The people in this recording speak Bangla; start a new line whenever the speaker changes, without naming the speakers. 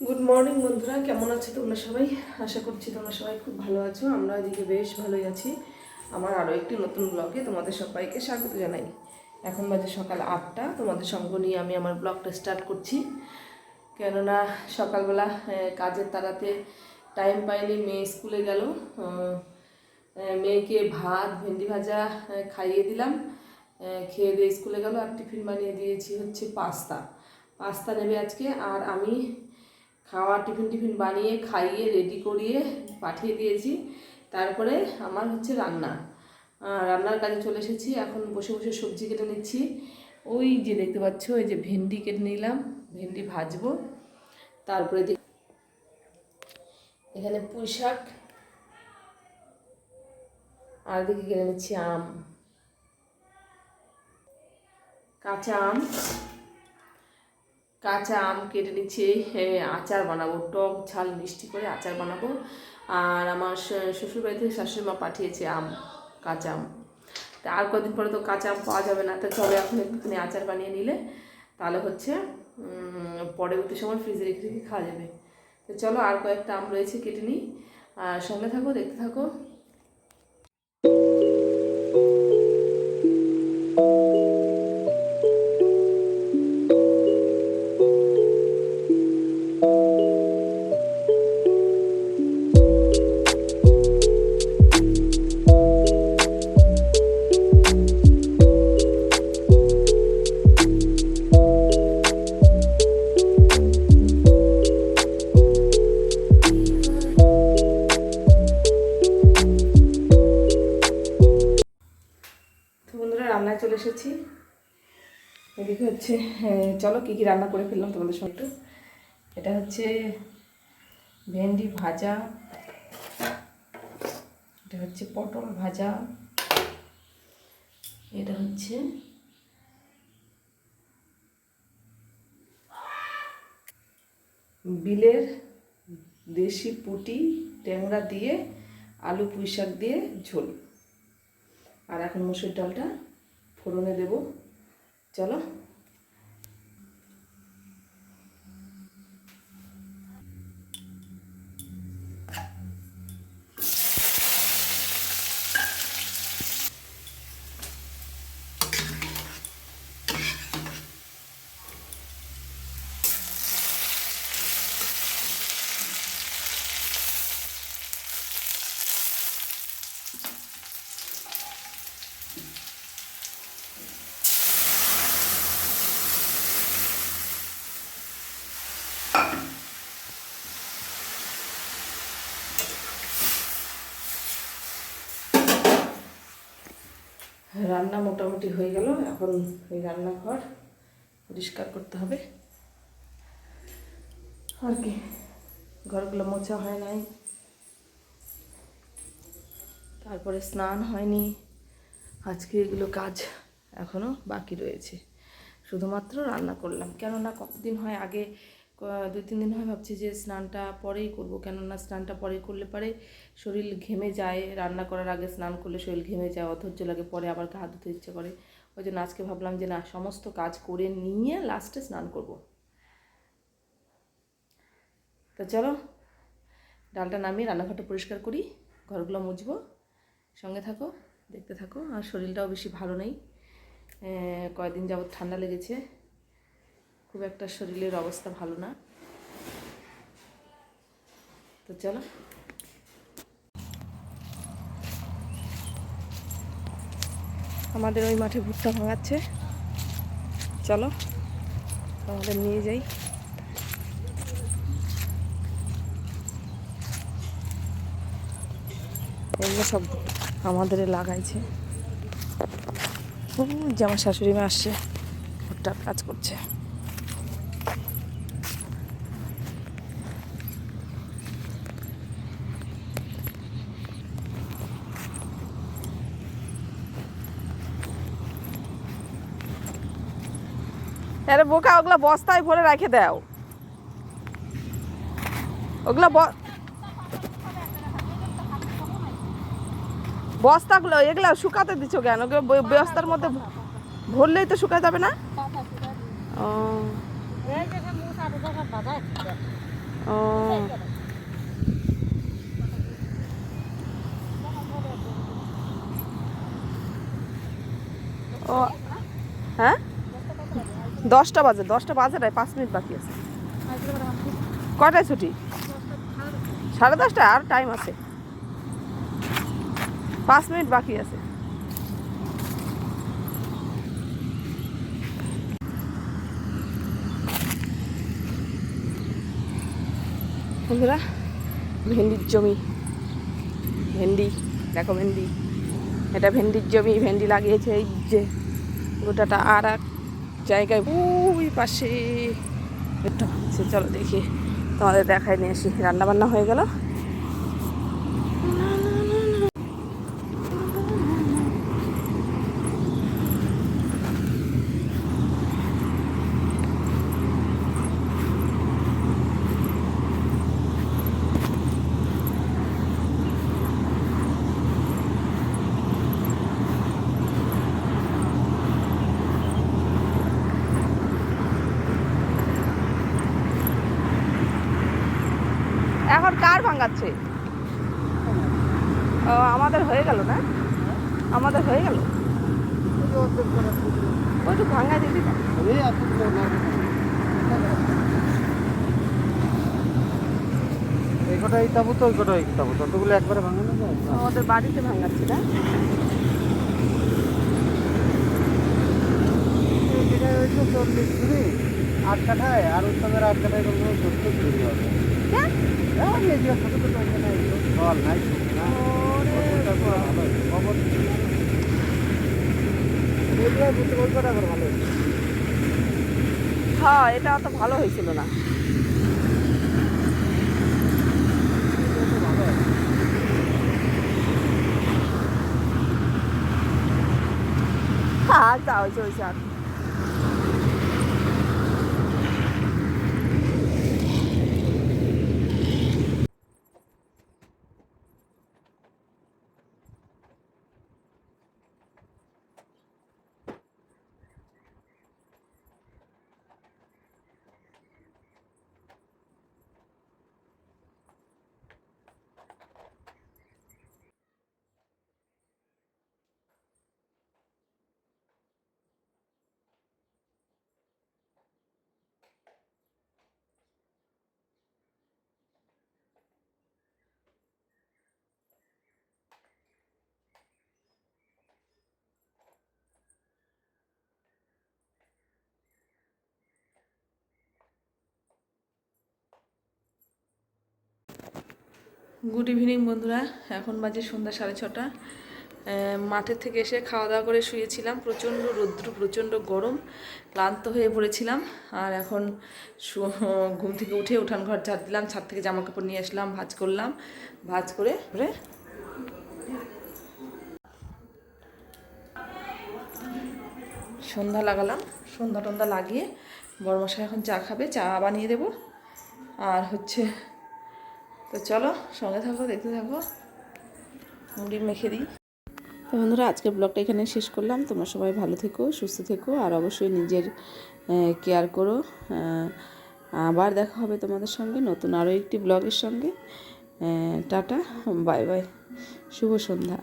গুড মর্নিং বন্ধুরা। কেমন আছো তোমরা সবাই? আশা করছি তোমরা সবাই খুব ভালো আছো। আমরা এদিকে বেশ ভালোই আছি। আমার আরও একটি নতুন ব্লগে তোমাদের সবাইকে স্বাগত জানাই। এখন বাজে সকাল আটটা। তোমাদের সঙ্গ নিয়ে আমি আমার ব্লগটা স্টার্ট করছি। কেননা সকালবেলা কাজের তাড়াতে টাইম পাইনি, মেয়ে স্কুলে গেল। মেয়েকে ভাত, ভেন্ডি ভাজা খাইয়ে দিলাম। খেয়ে দিয়ে স্কুলে গেল আর টিফিন বানিয়ে দিয়েছি হচ্ছে পাস্তা। পাস্তা নেবে আজকে। আর আমি খাওয়া টিফিন টিফিন বানিয়ে, খাইয়ে রেডি করিয়ে পাঠিয়ে দিয়েছি। তারপরে আমার হচ্ছে রান্না। রান্নার কাজে চলে এসেছি। এখন বসে বসে সবজি কেটে নিচ্ছি। ওই যে দেখতে পাচ্ছ ওই যে ভেন্ডি কেটে নিলাম। ভেন্ডি ভাজবো। তারপরে এখানে পুঁই শাক। আর দিকে কেটে নিচ্ছি আম। কাঁচা আম। কাঁচা আম কেটে নিচ্ছি আচার বানাবো, টক ঝাল মিষ্টি করে আচার বানাবো। আর আমার শ্বশুরবাড়ি থেকে শাশুড়ি মা পাঠিয়েছে আম, কাঁচা আম। তা আর কদিন পরে তো কাঁচা আম পাওয়া যাবে না, তো চলো এখন একটুখানি আচার বানিয়ে নিলে, তাহলে হচ্ছে পরবর্তী সময় ফ্রিজে রেখে রেখে খাওয়া যাবে। তো চলো আর কয়েকটা আম রয়েছে কেটে নিই। আর সঙ্গে থাকো, দেখতে থাকো। এদিকে হচ্ছে হ্যাঁ, চলো কী কী রান্না করে ফেললাম তোমাদের সঙ্গে একটু। এটা হচ্ছে ভেন্ডি ভাজা এটা হচ্ছে পটল ভাজা এটা হচ্ছে বিলের দেশি পুটি ট্যাংরা দিয়ে আলু পুঁই শাক দিয়ে ঝোল। আর এখন মুসুর ডালটা ফোড়নে দেব। চলো। রান্না মোটামুটি হয়ে গেল। এখন ওই রান্নাঘর পরিষ্কার করতে হবে। আর কি? ঘরগুলো মোছা হয় নাই। তারপরে স্নান হয়নি। আজকে এগুলো কাজ এখনও বাকি রয়েছে। শুধুমাত্র রান্না করলাম। কেননা কতদিন হয় আগে দুই, তিন দিন হয় ভাবছি যে স্নানটা পরেই করব। কেননা স্নানটা পরেই করলে পরে শরীর ঘেমে যায়। রান্না করার আগে স্নান করলে শরীর ঘেমে যায়, অধৈর্য লাগে, পরে আবার গা ধুতে ইচ্ছে করে। ওই জন্য আজকে ভাবলাম যে না, সমস্ত কাজ করে নিয়ে লাস্টে স্নান করব। তো চলো, ডালটা নামিয়ে রান্নাঘরটা পরিষ্কার করি, ঘরগুলো মুছবো। সঙ্গে থাকো, দেখতে থাকো। আর শরীরটাও বেশি ভালো নেই। কয়েকদিন যাবত ঠান্ডা লেগেছে। খুব একটা শরীরের অবস্থা ভালো না। তো চলো। আমাদের ওই মাঠে ভুট্টা ভাঙাচ্ছে। চলো আমাদের নিয়ে যাই। এগুলো সব আমাদের লাগাইছে। যে শাশুড়ি মা আসছে, ভুট্টার কাজ করছে। আরে বোকা ওগুলা বস্তায় ভরে রেখে দাও। ওগুলা বস্তাগুলো এগুলো শুকাতে দিছো কেন? বস্তার মধ্যে ভরলেই তো শুকায় যাবে না? ও। ও। দশটা বাজে দশটা বাজে নাই পাঁচ মিনিট বাকি আছে। কটায় ছুটি? সাড়ে দশটা আর টাইম আছে। পাঁচ মিনিট বাকি আছে। বন্ধুরা, ভেন্ডির জমি। ভেন্ডি, দেখো ভেন্ডি। এটা ভেন্ডির জমি, ভেন্ডি লাগিয়েছে, এই যে গোটাটা আর এক। জায়গায় ওই পাশে। একটু চলো দেখি। তোমাদের দেখায় নিয়ে আসি। রান্না বান্না হয়ে গেল এখন কার ভাঙাচ্ছে? ও আমাদের হয়ে গেল না? আমাদের হয়ে গেল? ওইটু ভাঙা দিবি না
তো। ততগুলো একবারে ভাঙে না
আমাদের বাড়িতে ভাঙাচ্ছে না?
এটা হয়েছে চল্লিশ কুড়ি আট কাঠায়। আর উত্তমের আট কাঠায় কোনো কুড়ি হবে। আর।
হ্যাঁ এটা অত ভালো হয়েছিল না। হ্যাঁ যা হয়েছে হয়েছে গুড ইভিনিং বন্ধুরা। এখন বাজে সন্ধ্যা সাড়ে ছটা। মাঠের থেকে এসে খাওয়া দাওয়া করে শুয়েছিলাম। প্রচণ্ড রৌদ্র, প্রচণ্ড গরম। ক্লান্ত হয়ে পড়েছিলাম। আর এখন ঘুম থেকে উঠে উঠান ঘর ঝাড় দিলাম, ছাদ থেকে জামা কাপড় নিয়ে আসলাম, ভাজ করলাম, ভাজ করে সন্ধ্যা লাগালাম। সন্ধ্যা টন্ধা লাগিয়ে বড় বড়মশাই এখন চা খাবে, চা বানিয়ে দেবো। আর হচ্ছে তো চলো, সঙ্গে থাকো, দেখতে থাকো। মুড়ি মেখে দিই। তো বন্ধুরা, আজকের ব্লগটা এখানে শেষ করলাম। তোমরা সবাই ভালো থেকো, সুস্থ থেকো, আর অবশ্যই নিজের কেয়ার করো। আবার দেখা হবে তোমাদের সঙ্গে নতুন আরও একটি ব্লগের সঙ্গে। টাটা, বাই বাই, শুভ সন্ধ্যা।